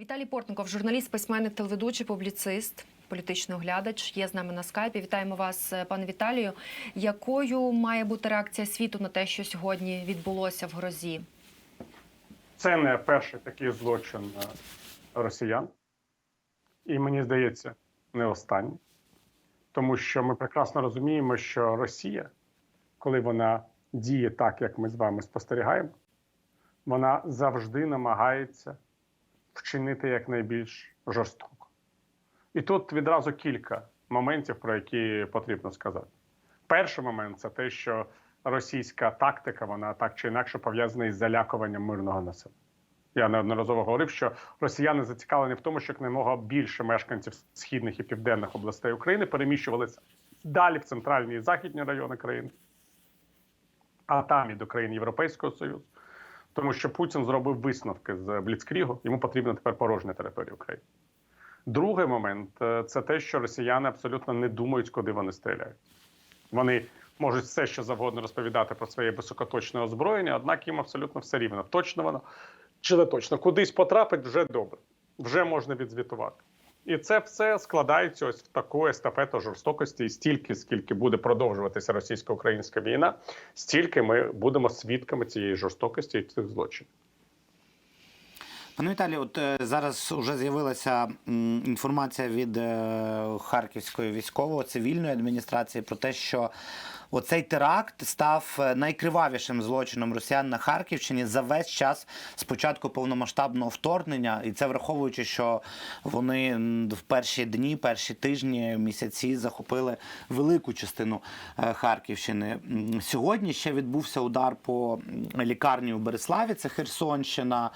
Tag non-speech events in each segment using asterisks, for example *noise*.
Віталій Портников, журналіст, письменник, телеведучий, публіцист, політичний оглядач, є з нами на скайпі. Вітаємо вас, е, пане Віталію. Якою має бути реакція світу на те, що сьогодні відбулося в грозі? Це не перший такий злочин е, росіян, і мені здається, не останній. Тому що ми прекрасно розуміємо, що Росія, коли вона діє так, як ми з вами спостерігаємо, вона завжди намагається вчинити якнайбільш жорстоко. І тут відразу кілька моментів, про які потрібно сказати. Перший момент це те, що російська тактика, вона так чи інакше пов'язана із залякуванням мирного населення. Я неодноразово говорив, що росіяни зацікавлені в тому, що якомога більше мешканців східних і південних областей України переміщувалися далі в центральні і західні райони країни, а там і до країн Європейського Союзу. Тому що Путін зробив висновки з Бліцкрігу, йому потрібна тепер порожня територія України. Другий момент е, це те, що росіяни абсолютно не думають, куди вони стріляють. Вони можуть все, що завгодно розповідати про своє високоточне озброєння, однак їм абсолютно все рівно. Точно воно чи не точно, кудись потрапить вже добре, вже можна відзвітувати. І це все складається ось в таку естафету жорстокості, і стільки, скільки буде продовжуватися російсько-українська війна, стільки ми будемо свідками цієї жорстокості і цих злочинів. Пане Віталій, от е, зараз вже з'явилася інформація від е, Харківської військово-цивільної адміністрації про те, що оцей теракт став е, найкривавішим злочином росіян на Харківщині за весь час з початку повномасштабного вторгнення, і це враховуючи, що вони в перші дні, перші тижні, місяці захопили велику частину Харківщини. Сьогодні ще відбувся удар по лікарні у Береславі, це Херсонщина.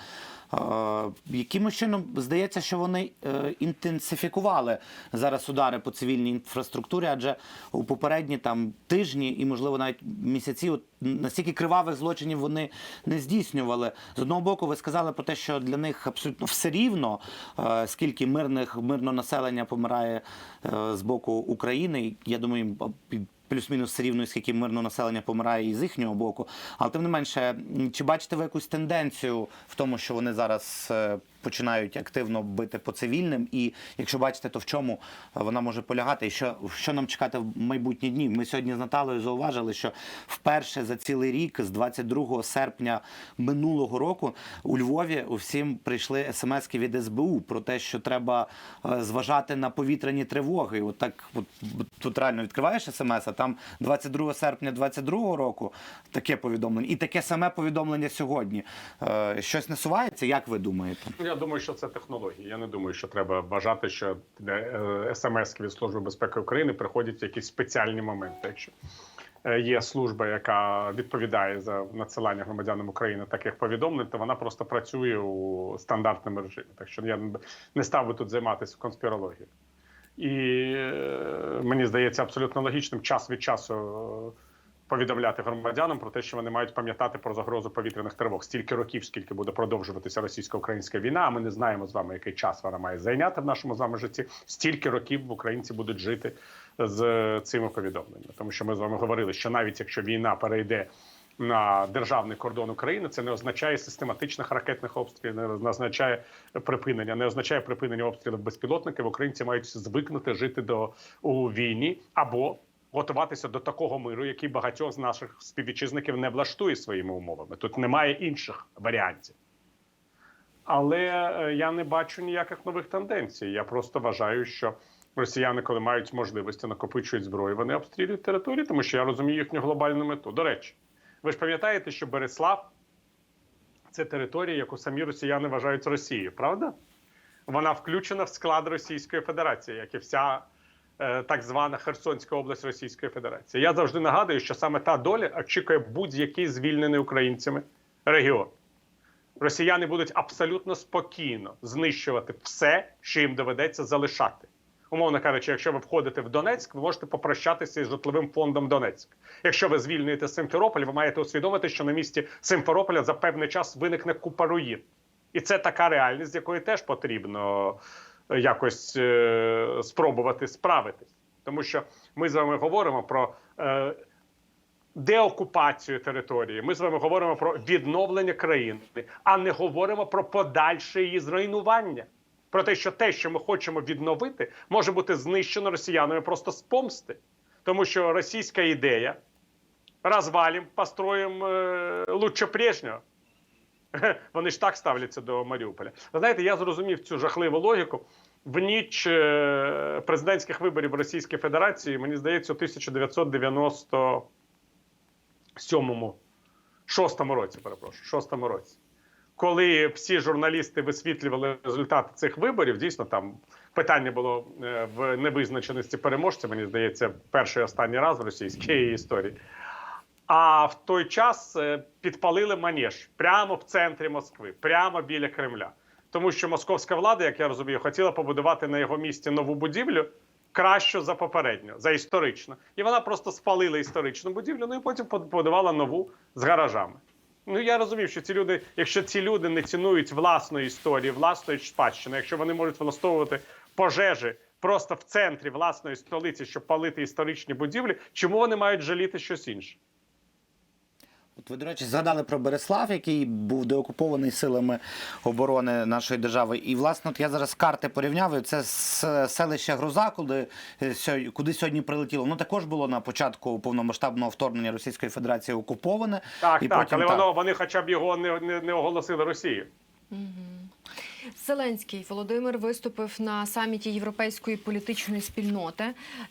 Якимось чином здається, що вони е, інтенсифікували зараз удари по цивільній інфраструктурі, адже у попередні там тижні і, можливо, навіть місяці, от настільки кривавих злочинів вони не здійснювали. З одного боку, ви сказали про те, що для них абсолютно все рівно, е, скільки мирних мирного населення помирає е, з боку України. Я думаю, їм плюс-мінус рівно, скільки мирного населення помирає і з їхнього боку. Але тим не менше, чи бачите ви якусь тенденцію в тому, що вони зараз е, починають активно бити по цивільним? І якщо бачите, то в чому вона може полягати? І що, що нам чекати в майбутні дні? Ми сьогодні з Наталою зауважили, що вперше за цілий рік, з 22 серпня минулого року, у Львові усім прийшли смски від СБУ про те, що треба е, зважати на повітряні тривоги. От так, от, тут реально відкриваєш смс, а там 22 серпня 22 року таке повідомлення, і таке саме повідомлення сьогодні. Е, щось насувається, як ви думаєте? Я думаю, що це технології. Я не думаю, що треба вважати, що смс від Служби безпеки України приходять в якісь спеціальні моменти. Якщо е, є служба, яка відповідає за надсилання громадянам України таких повідомлень, то вона просто працює у стандартному режимі. Так що я не став би тут займатися конспірологією. І е, мені здається абсолютно логічним час від часу е, повідомляти громадянам про те, що вони мають пам'ятати про загрозу повітряних тривог стільки років, скільки буде продовжуватися російсько-українська війна. А ми не знаємо з вами, який час вона має зайняти в нашому з вами житті. Стільки років українці будуть жити з цими повідомленнями, тому що ми з вами говорили, що навіть якщо війна перейде. На державний кордон України це не означає систематичних ракетних обстрілів, не означає припинення, не означає припинення обстрілів безпілотників. Українці мають звикнути жити до у війні або готуватися до такого миру, який багатьох з наших співвітчизників не влаштує своїми умовами. Тут немає інших варіантів. Але е, я не бачу ніяких нових тенденцій. Я просто вважаю, що росіяни, коли мають можливості, накопичують зброю, вони обстрілюють території, тому що я розумію їхню глобальну мету. До речі, ви ж пам'ятаєте, що Береслав це територія, яку самі росіяни вважають Росією, правда? Вона включена в склад Російської Федерації, як і вся так звана Херсонська область Російської Федерації. Я завжди нагадую, що саме та доля очікує будь-який звільнений українцями регіон. Росіяни будуть абсолютно спокійно знищувати все, що їм доведеться залишати. Умовно кажучи, якщо ви входите в Донецьк, ви можете попрощатися із житловим фондом Донецьк. Якщо ви звільнюєте Симферополь, ви маєте усвідомити, що на місці Симферополя за певний час виникне купа руїн. І це така реальність, з якою теж потрібно е, якось е, спробувати справитись. Тому що ми з вами говоримо про е, деокупацію території. Ми з вами говоримо про відновлення країни, а не говоримо про подальше її зруйнування. Про те, що те, що ми хочемо відновити, може бути знищено росіянами просто з помсти. Тому що російська ідея розвалим, построїм е, лучше прежнього. *laughs* Вони ж так ставляться до Маріуполя. Знаєте, я зрозумів цю жахливу логіку. В ніч е, президентських виборів в Російській Федерації, мені здається, у 1997 шостому році, перепрошую, шостому році. Коли всі журналісти висвітлювали результати цих виборів, дійсно там питання було е, в невизначеності переможця, мені здається, перший останній раз в російській історії. А в той час е, підпалили манеж прямо в центрі Москви, прямо біля Кремля. Тому що московська влада, як я розумію, хотіла побудувати на його місці нову будівлю кращу за попередню, за історичну. І вона просто спалила історичну будівлю, ну і потім побудувала нову з гаражами. Ну я розумів, що ці люди, якщо ці люди не цінують власної історії, власної спадщини, якщо вони можуть влаштовувати пожежі просто в центрі власної столиці, щоб палити історичні будівлі, чому вони мають жаліти щось інше? От ви, до речі, згадали про Береслав, який був деокупований силами оборони нашої держави. І, власне, от я зараз карти порівняв. і Це селище Гроза, куди, е, куди сьогодні прилетіло. Воно також було на початку повномасштабного вторгнення Російської Федерації окуповане. Так, і так, потім, але так. воно вони хоча б його не, не, не оголосили Росією. Зеленський Володимир виступив на саміті Європейської політичної спільноти,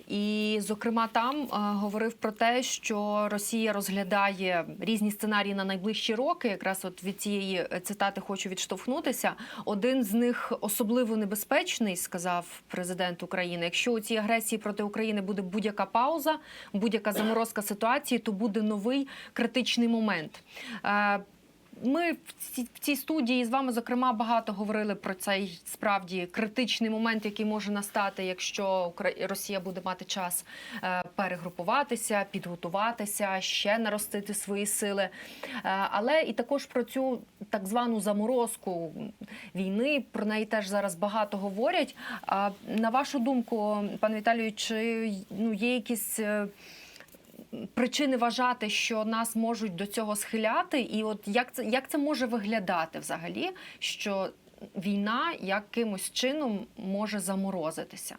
і, зокрема, там е, говорив про те, що Росія розглядає різні сценарії на найближчі роки. Якраз от від цієї е, цитати хочу відштовхнутися. Один з них особливо небезпечний, сказав президент України. Якщо у цій агресії проти України буде будь-яка пауза, будь-яка заморозка ситуації, то буде новий критичний момент. Е, ми в цій, студії з вами зокрема багато говорили про цей справді критичний момент, який може настати, якщо Росія буде мати час е, перегрупуватися, підготуватися, ще наростити свої сили. Е, але і також про цю так звану заморозку війни. Про неї теж зараз багато говорять. На вашу думку, пане Віталію, чи ну є якісь? Причини вважати, що нас можуть до цього схиляти, і от як це як це може виглядати взагалі, що війна якимось чином може заморозитися?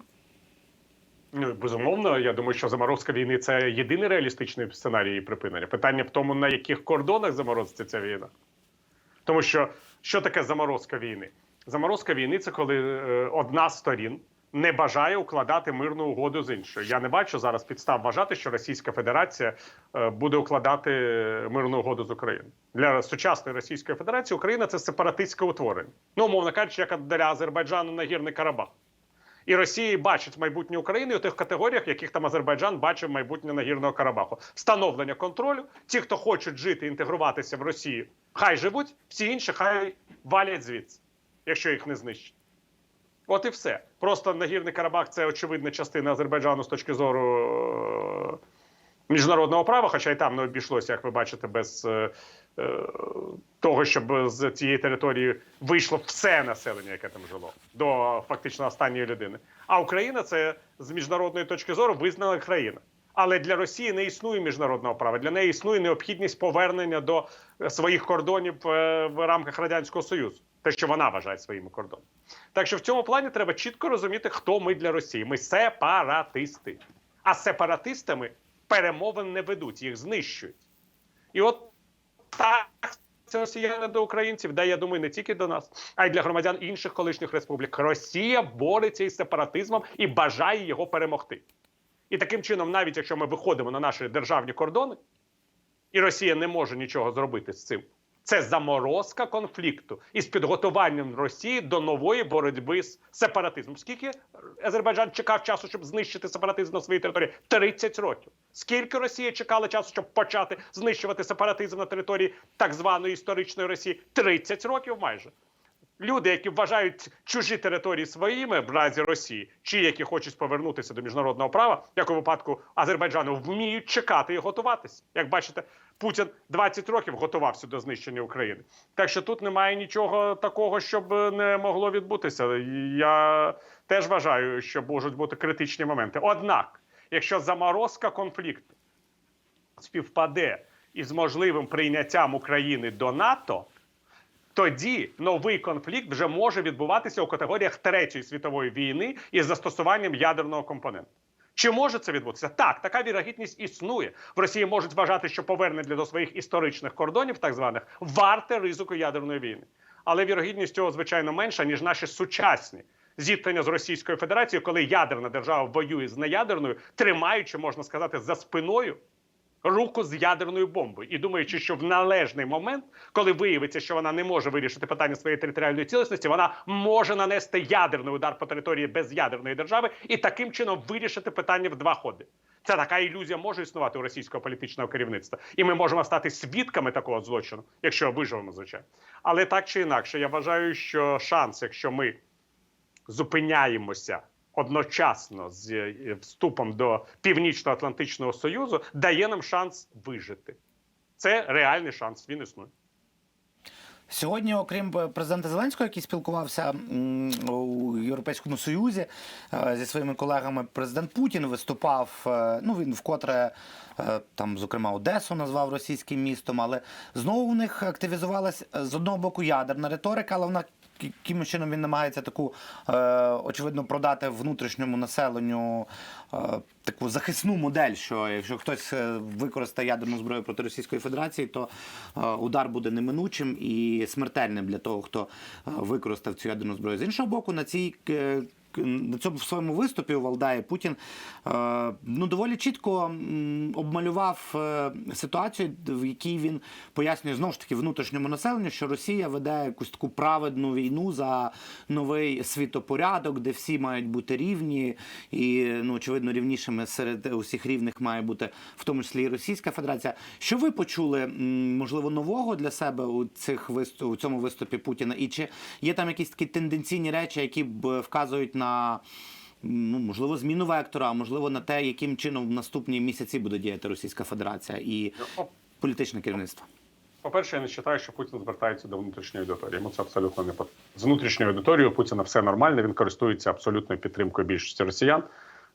Ну, безумовно, я думаю, що заморозка війни це єдиний реалістичний сценарій припинення. Питання в тому, на яких кордонах заморозиться ця війна. Тому що що таке заморозка війни? Заморозка війни це коли е, одна з сторін не бажає укладати мирну угоду з іншою. Я не бачу зараз підстав вважати, що Російська Федерація е, буде укладати мирну угоду з Україною. Для сучасної Російської Федерації Україна це сепаратистське утворення. Ну, умовно кажучи, як для Азербайджану нагірний Карабах. І Росія бачить майбутнє України у тих категоріях, яких там Азербайджан бачив майбутнє Нагірного Карабаху. Встановлення контролю. Ті, хто хочуть жити, інтегруватися в Росію, хай живуть, всі інші хай валять звідси, якщо їх не знищать. От і все. Просто Нагірний Карабах це очевидна частина Азербайджану з точки зору е, міжнародного права, хоча й там не обійшлося, як ви бачите, без е, е, того, щоб з цієї території вийшло все населення, яке там жило, до фактично останньої людини. А Україна це з міжнародної точки зору визнана країна. Але для Росії не існує міжнародного права. Для неї існує необхідність повернення до е, своїх кордонів е, в рамках радянського союзу, те, що вона вважає своїми кордонами. Так що в цьому плані треба чітко розуміти, хто ми для Росії. Ми сепаратисти. А сепаратистами перемовин не ведуть, їх знищують. І от так це росіяни до українців, де я думаю, не тільки до нас, а й для громадян інших колишніх республік. Росія бореться із сепаратизмом і бажає його перемогти. І таким чином, навіть якщо ми виходимо на наші державні кордони, і Росія не може нічого зробити з цим. Це заморозка конфлікту із підготуванням Росії до нової боротьби з сепаратизмом. Скільки Азербайджан чекав часу, щоб знищити сепаратизм на своїй території? 30 років. Скільки Росія чекала часу, щоб почати знищувати сепаратизм на території так званої історичної Росії? 30 років майже. Люди, які вважають чужі території своїми в разі Росії, чи які хочуть повернутися до міжнародного права, як у випадку Азербайджану, вміють чекати і готуватися. Як бачите, Путін 20 років готувався до знищення України. Так що тут немає нічого такого, щоб не могло відбутися. Я теж вважаю, що можуть бути критичні моменти. Однак, якщо заморозка конфлікту співпаде із можливим прийняттям України до НАТО, тоді новий конфлікт вже може відбуватися у категоріях Третьої світової війни із застосуванням ядерного компоненту. Чи може це відбутися? Так, така вірогідність існує. В Росії можуть вважати, що повернення до своїх історичних кордонів, так званих, варте ризику ядерної війни. Але вірогідність цього, звичайно, менша, ніж наші сучасні зіткнення з Російською Федерацією, коли ядерна держава воює з неядерною, тримаючи, можна сказати, за спиною руку з ядерною бомбою і думаючи, що в належний момент, коли виявиться, що вона не може вирішити питання своєї територіальної цілісності, вона може нанести ядерний удар по території безядерної держави і таким чином вирішити питання в два ходи. Це така ілюзія може існувати у російського політичного керівництва, і ми можемо стати свідками такого злочину, якщо виживемо, звичайно. Але так чи інакше, я вважаю, що шанс, якщо ми зупиняємося одночасно з е, вступом до Північно-Атлантичного Союзу, дає нам шанс вижити. Це реальний шанс. Він існує. Сьогодні, окрім президента Зеленського, який спілкувався у Європейському Союзі е, зі своїми колегами, президент Путін виступав. е, Ну він вкотре е, там, зокрема, Одесу назвав російським містом, але знову в них активізувалась е, з одного боку ядерна риторика, але вона якимось чином він намагається таку е, очевидно продати внутрішньому населенню е, таку захисну модель, що якщо хтось е, використає ядерну зброю проти Російської Федерації, то удар буде неминучим і смертельним для того, хто використав цю ядерну зброю. З іншого боку, на цій на цьому в своєму виступі у Валдаї Путін е, ну доволі чітко обмалював е, ситуацію, в якій він пояснює знову ж таки внутрішньому населенню, що Росія веде якусь таку праведну війну за новий світопорядок, де всі мають бути рівні, і ну очевидно рівнішими серед усіх рівних має бути в тому числі і Російська Федерація. Що ви почули можливо нового для себе у цих у цьому виступі Путіна? І чи є там якісь такі тенденційні речі, які б вказують на ну, можливо, зміну вектора, а можливо на те, яким чином в наступні місяці буде діяти Російська Федерація і Ну, політичне керівництво? По-перше, я не вважаю, що Путін звертається до внутрішньої аудиторії. Йому це абсолютно не потрібно. З внутрішньою аудиторією Путіна все нормально. Він користується абсолютною підтримкою більшості росіян.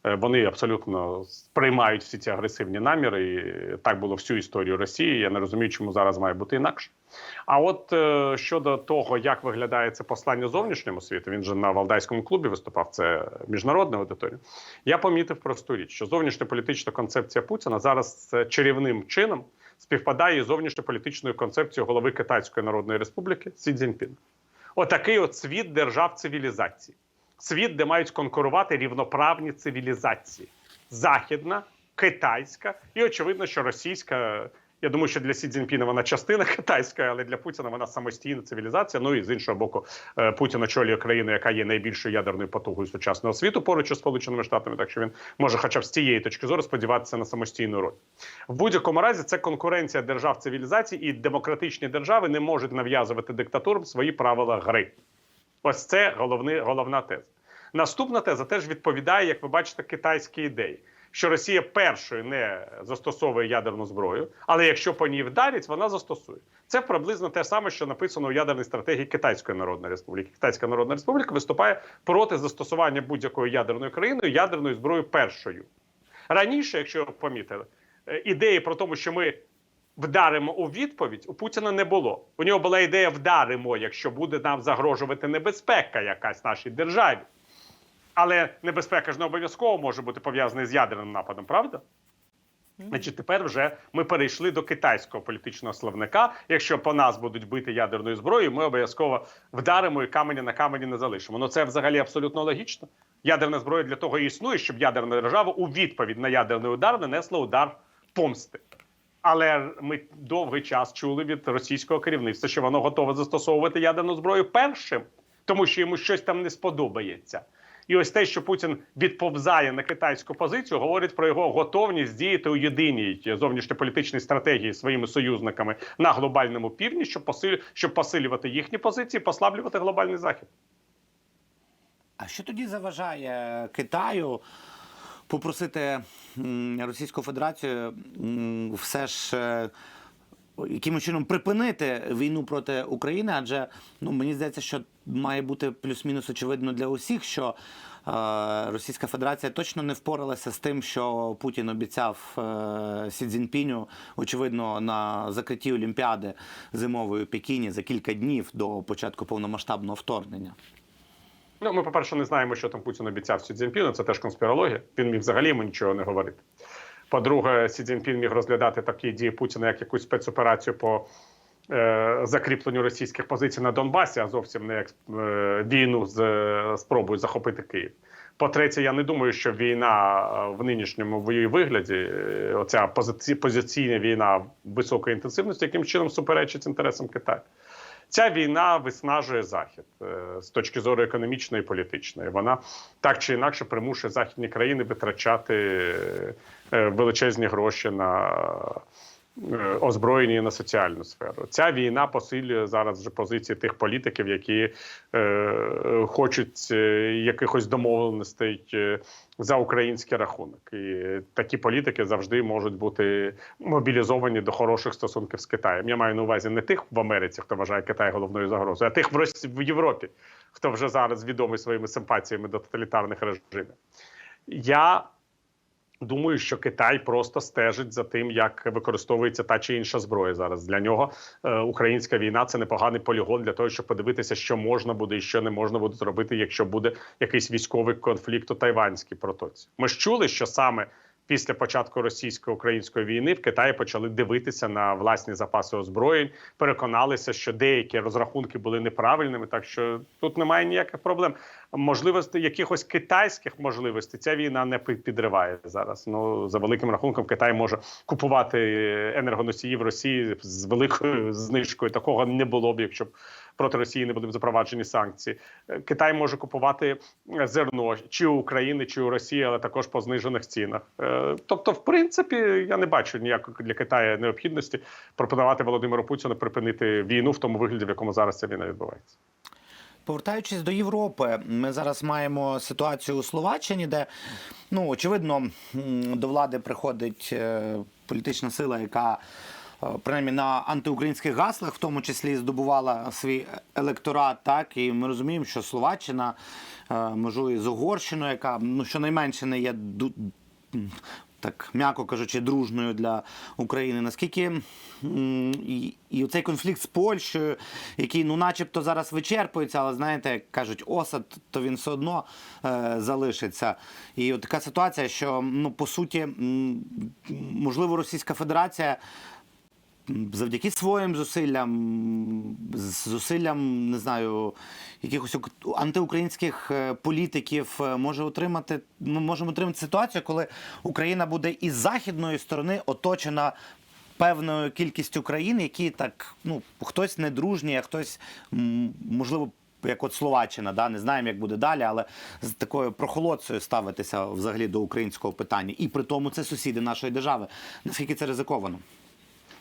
Е, Вони абсолютно сприймають всі ці агресивні наміри. І так було всю історію Росії. Я не розумію, чому зараз має бути інакше. А от е, щодо того, як виглядає це послання зовнішньому світу, він же на Валдайському клубі виступав. Це міжнародна аудиторія. Я помітив просту річ, що зовнішньополітична концепція Путіна зараз чарівним чином співпадає із зовнішньополітичною концепцією голови Китайської Народної Республіки Сі Цзіньпіна. Отакий от світ держав цивілізації. Світ, де мають конкурувати рівноправні цивілізації: західна, китайська і очевидно, що російська. Я думаю, що для Сі Цзіньпіна вона частина *laughs* китайська, але для Путіна вона самостійна цивілізація. Ну і з іншого боку, е, Путін очолює країну, яка є найбільшою ядерною потугою сучасного світу поруч із Сполученими Штатами. Так що він може, хоча б з цієї точки зору, сподіватися на самостійну роль. В будь-якому разі це конкуренція держав цивілізації, і демократичні держави не можуть нав'язувати диктатурам свої правила гри. Ось це головний, головна теза. Наступна теза теж відповідає, як ви бачите, китайській ідеї, що Росія першою не застосовує ядерну зброю, але якщо по ній вдарять, вона застосує. Це приблизно те саме, що написано у ядерній стратегії Китайської Народної Республіки. Китайська Народна Республіка виступає проти застосування будь-якою ядерною країною ядерною зброєю першою. Раніше, якщо помітили, е, ідеї про тому, що ми вдаримо у відповідь, у Путіна не було. У нього була ідея вдаримо, якщо буде нам загрожувати небезпека якась нашій державі. Але небезпека ж не обов'язково може бути пов'язана з ядерним нападом, правда? Значить, тепер вже ми перейшли до китайського політичного словника. Якщо по нас будуть бити ядерною зброєю, ми обов'язково вдаримо і камені на камені не залишимо. Ну це взагалі абсолютно логічно. Ядерна зброя для того і існує, щоб ядерна держава у відповідь на ядерний удар нанесла удар помсти. Але ми довгий час чули від російського керівництва, що воно готове застосовувати ядерну зброю першим, тому що йому щось там не сподобається. І ось те, що Путін відповзає на китайську позицію, говорить про його готовність діяти у єдиній зовнішньополітичній стратегії своїми союзниками на глобальному півдні, щоб посилю, щоб посилювати їхні позиції, послаблювати глобальний захід. А що тоді заважає Китаю попросити Російську Федерацію все ж е, якимось чином припинити війну проти України? Адже ну мені здається, що має бути плюс-мінус очевидно для усіх, що е, Російська Федерація точно не впоралася з тим, що Путін обіцяв е, Сі Цзіньпіню, очевидно, на закритті Олімпіади зимової Пекіні за кілька днів до початку повномасштабного вторгнення. Ну, ми, по-перше, не знаємо, що там Путін обіцяв Сі Цзіньпіну, це теж конспірологія. Він міг взагалі йому нічого не говорити. По-друге, Сі Цзіньпін міг розглядати такі дії Путіна як якусь спецоперацію по закріпленню російських позицій на Донбасі, а зовсім не як е, війну з е, спробою захопити Київ. По-третє, я не думаю, що війна е, в нинішньому її вигляді, е, оця позиці, позиційна війна високої інтенсивності, яким чином суперечить інтересам Китаю. Ця війна виснажує захід е, з точки зору економічної і політичної. Вона так чи інакше примушує західні країни витрачати е, величезні гроші на е, озброєння і на соціальну сферу. Ця війна посилює зараз вже позиції тих політиків, які е, хочуть е, якихось домовленостей е, за український рахунок. І такі політики завжди можуть бути мобілізовані до хороших стосунків з Китаєм. Я маю на увазі не тих в Америці, хто вважає Китай головною загрозою, а тих в Росі в Європі, хто вже зараз відомий своїми симпатіями до тоталітарних режимів. Я думаю, що Китай просто стежить за тим, як використовується та чи інша зброя зараз. Для нього е, українська війна це непоганий полігон для того, щоб подивитися, що можна буде і що не можна буде зробити, якщо буде якийсь військовий конфлікт у Тайванській протоці. Ми ж чули, що саме. Після початку російсько-української війни в Китаї почали дивитися на власні запаси озброєнь, переконалися, що деякі розрахунки були неправильними. Так що тут немає ніяких проблем. Можливостей якихось китайських можливостей ця війна не підриває зараз. Ну за великим рахунком, Китай може купувати енергоносії в Росії з великою знижкою. Такого не було б, якщо б проти Росії не були запроваджені санкції. Е, Китай може купувати е, зерно чи у України, чи у Росії, але також по знижених цінах. Е, Тобто, в принципі, я не бачу ніякої для Китаю необхідності пропонувати Володимиру Путіну припинити війну в тому вигляді, в якому зараз ця війна відбувається. Повертаючись до Європи, ми зараз маємо ситуацію у Словаччині, де ну очевидно до влади приходить політична сила, яка принаймні на антиукраїнських гаслах, в тому числі здобувала свій електорат. Так і ми розуміємо, що Словаччина е, межує з Угорщиною, яка ну щонайменше не є так м'яко кажучи, дружною для України. Наскільки і, і цей конфлікт з Польщею, який ну, начебто зараз вичерпується, але знаєте, як кажуть, осад, то він все одно е, залишиться. І от така ситуація, що ну по суті, можливо, Російська Федерація. Завдяки своїм зусиллям, зусиллям, не знаю, якихось антиукраїнських е, політиків е, може отримати. Ми можемо отримати ситуацію, коли Україна буде із західної сторони оточена певною кількістю країн, які так, ну хтось недружній, а хтось можливо. Як от Словаччина, да, не знаємо, як буде далі, але з такою прохолодцею ставитися взагалі до українського питання. І при тому це сусіди нашої держави. Наскільки це ризиковано?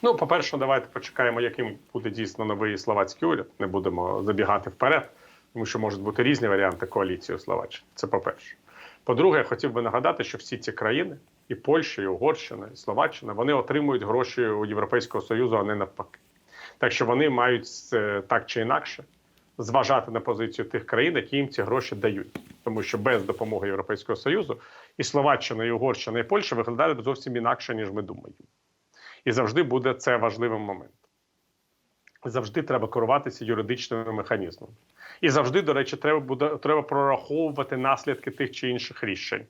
Ну, по-перше, давайте почекаємо, яким буде дійсно новий словацький уряд. Не будемо забігати вперед, тому що можуть бути різні варіанти коаліції у Словаччині. Це по-перше. По-друге, я хотів би нагадати, що всі ці країни, і Польща, і Угорщина, і Словаччина, вони отримують гроші у Європейського Союзу, а не навпаки. Так що вони мають так чи інакше зважати на позицію тих країн, які їм ці гроші дають. Тому що без допомоги Європейського Союзу і Словаччина, і Угорщина, і Польща виглядали б зовсім інакше, ніж ми думаємо. І завжди буде це важливим моментом. Завжди треба керуватися юридичними механізмами. І завжди, до речі, треба буде треба прораховувати наслідки тих чи інших рішень.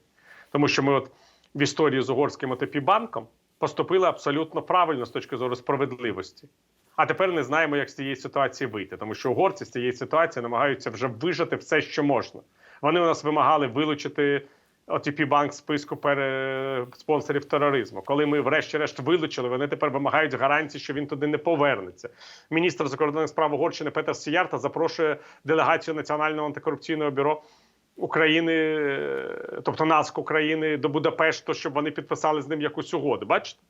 Тому що ми, от в історії з угорським ОТП-банком поступили абсолютно правильно з точки зору справедливості. А тепер не знаємо, як з цієї ситуації вийти, тому що угорці з цієї ситуації намагаються вже вижити все, що можна. Вони у нас вимагали вилучити OTP банк списку пере... спонсорів тероризму. Коли ми, врешті-решт, вилучили, вони тепер вимагають гарантії, що він туди не повернеться. Міністр закордонних справ Угорщини Петер Сіярта запрошує делегацію Національного антикорупційного бюро. України, е, тобто НАСК України до Будапешту, щоб вони підписали з ним якусь угоду. Бачите?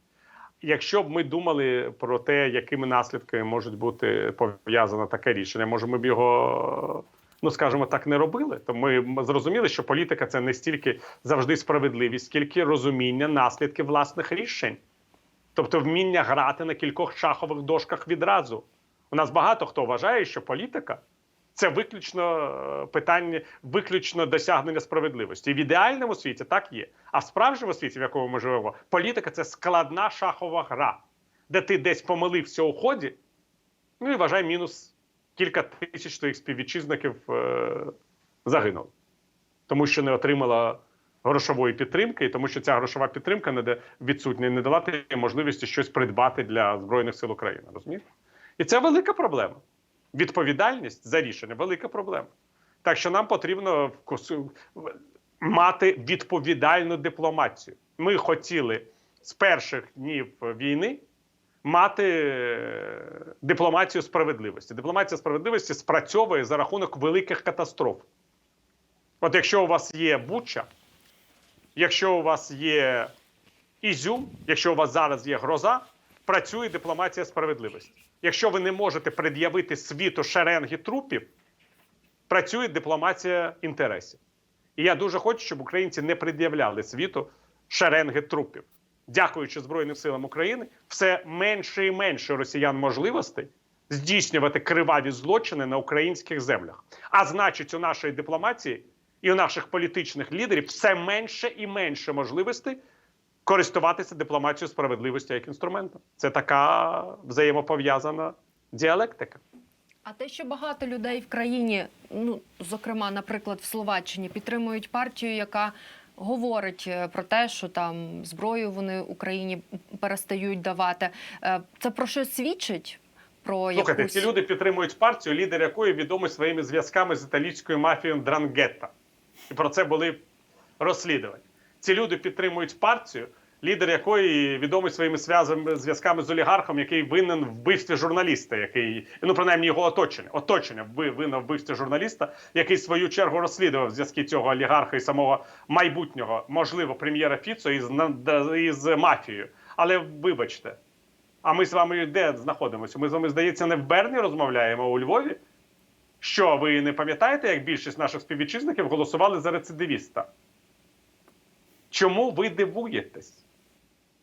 Якщо б ми думали про те, якими наслідками можуть бути пов'язане таке рішення, може, ми б його, ну скажімо так, не робили. То ми зрозуміли, що політика це не стільки завжди справедливість, скільки розуміння наслідків власних рішень, тобто вміння грати на кількох шахових дошках відразу. У нас багато хто вважає, що політика це виключно е, питання, виключно досягнення справедливості. І в ідеальному світі так є. А в справжньому світі, в якому ми живемо, політика це складна шахова гра, де ти десь помилився у ході, ну і вважай мінус кілька тисяч твоїх співвітчизників е, загинуло. Тому що не отримала грошової підтримки, і тому що ця грошова підтримка не де відсутня, не дала тобі можливості щось придбати для Збройних сил України. Розумієте? І це велика проблема. Відповідальність за рішення велика проблема. Так що нам потрібно мати відповідальну дипломатію. Ми хотіли з перших днів війни мати е, дипломатію справедливості. Дипломатія справедливості спрацьовує за рахунок великих катастроф. От якщо у вас є Буча, якщо у вас є Ізюм, якщо у вас зараз є гроза, працює дипломатія справедливості. Якщо ви не можете пред'явити світу шеренги трупів, працює дипломатія інтересів. І я дуже хочу, щоб українці не пред'являли світу шеренги трупів. Дякуючи Збройним силам України, все менше і менше росіян можливостей здійснювати криваві злочини на українських землях. А значить, у нашої дипломатії і у наших політичних лідерів все менше і менше можливостей користуватися дипломатією справедливості як інструментом. Це така взаємопов'язана діалектика. А те, що багато людей в країні, ну зокрема, наприклад, в Словаччині, підтримують партію, яка говорить е, про те, що там зброю вони Україні перестають давати. Е, Це про що свідчить? Про Слухайте, якусь... ці люди підтримують партію, лідер якої відомий своїми зв'язками з італійською мафією Дрангетта. І про це були розслідування. Ці люди підтримують партію, лідер якої відомий своїми зв'язками з олігархом, який винен в вбивстві журналіста, який ну принаймні його оточення. Оточення винен в вбивстві журналіста, який в свою чергу розслідував зв'язки цього олігарха і самого майбутнього, можливо, прем'єра Фіцо із, із мафією. Але вибачте, а ми з вами де знаходимося? Ми з вами, здається, не в Берні розмовляємо, у Львові. Що, ви не пам'ятаєте, як більшість наших співвітчизників голосували за рецидивіста? Чому ви дивуєтесь?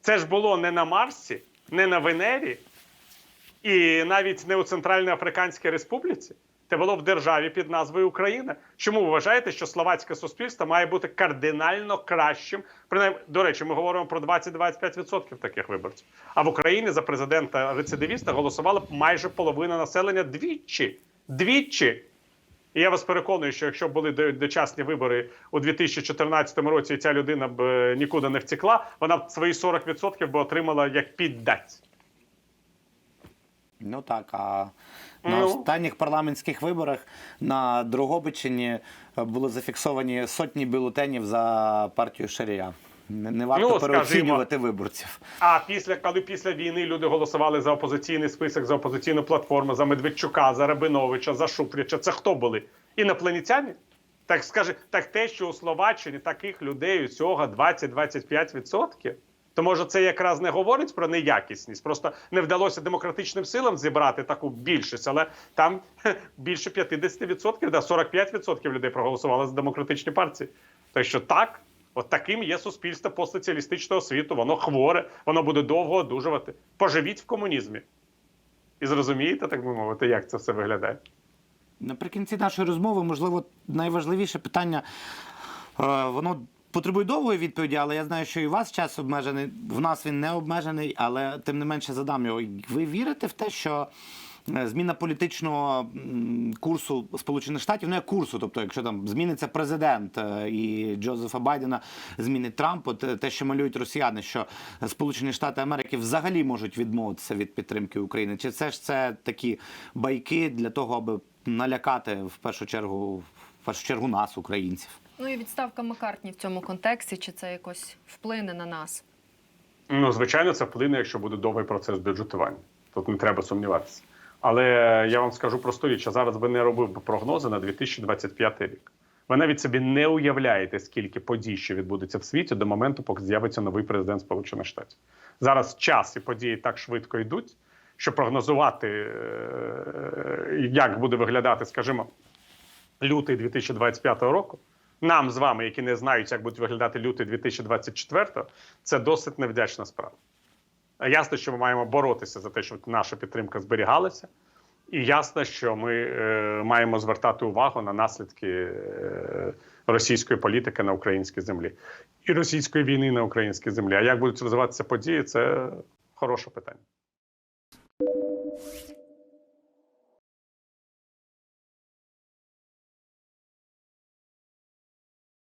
Це ж було не на Марсі, не на Венері, і навіть не у Центральноафриканській Республіці. Це було в державі під назвою Україна. Чому ви вважаєте, що словацьке суспільство має бути кардинально кращим? Принаймні, до речі, ми говоримо про 20-25% таких виборців. А в Україні за президента рецидивіста голосувала майже половина населення двічі. Двічі. І я вас переконую, що якщо були до- дочасні вибори у 2014 році, і ця людина б е, нікуди не втекла, вона б свої 40% би отримала як піддать. Ну так, а на Ну. останніх парламентських виборах на Дрогобичині е, були зафіксовані сотні бюлетенів за партію Шарія. Не, не варто Ну, переоцінювати виборців. А після коли після війни люди голосували за опозиційний список, за опозиційну платформу, за Медведчука, за Рабиновича, за Шуфрича, це хто були? Інопланетяни? Так скаже, так те, що у Словаччині таких людей усього 20-25%, то може це якраз не говорить про неякісність. Просто не вдалося демократичним силам зібрати таку більшість, але там більше 50%, да, 45% людей проголосували за демократичні партії. Так що так, от таким є суспільство постсоціалістичного світу. Воно хворе, воно буде довго одужувати. Поживіть в комунізмі. І зрозумієте, так би мовити, як це все виглядає. Наприкінці нашої розмови, можливо, найважливіше питання, е, воно потребує довгої відповіді, але я знаю, що і у вас час обмежений. В нас він не обмежений, але тим не менше задам його. Ви вірите в те, що зміна політичного курсу Сполучених Штатів, ну як курсу, тобто, якщо там зміниться президент е, і Джозефа Байдена змінить Трамп, от е, те, що малюють росіяни, що Сполучені Штати Америки взагалі можуть відмовитися від підтримки України, чи це ж це такі байки для того, аби налякати в першу чергу, в першу чергу нас, українців? Ну і відставка Маккартні в цьому контексті, чи це якось вплине на нас? Ну, звичайно, це вплине, якщо буде довгий процес бюджетування. Тут не треба сумніватися. Але я вам скажу просту річ, а зараз би не робив би прогнози на 2025 рік. Ви навіть собі не уявляєте, скільки подій ще відбудеться в світі до моменту, поки з'явиться новий президент Сполучених Штатів. Зараз час і події так швидко йдуть, що прогнозувати, е, як буде виглядати, скажімо, лютий 2025 року. Нам з вами, які не знають, як буде виглядати лютий 2024, це досить невдячна справа. Ясно, що ми маємо боротися за те, щоб наша підтримка зберігалася. І ясно, що ми е, маємо звертати увагу на наслідки е, російської політики на українській землі і російської війни на українській землі. А як будуть розвиватися події, це хороше питання.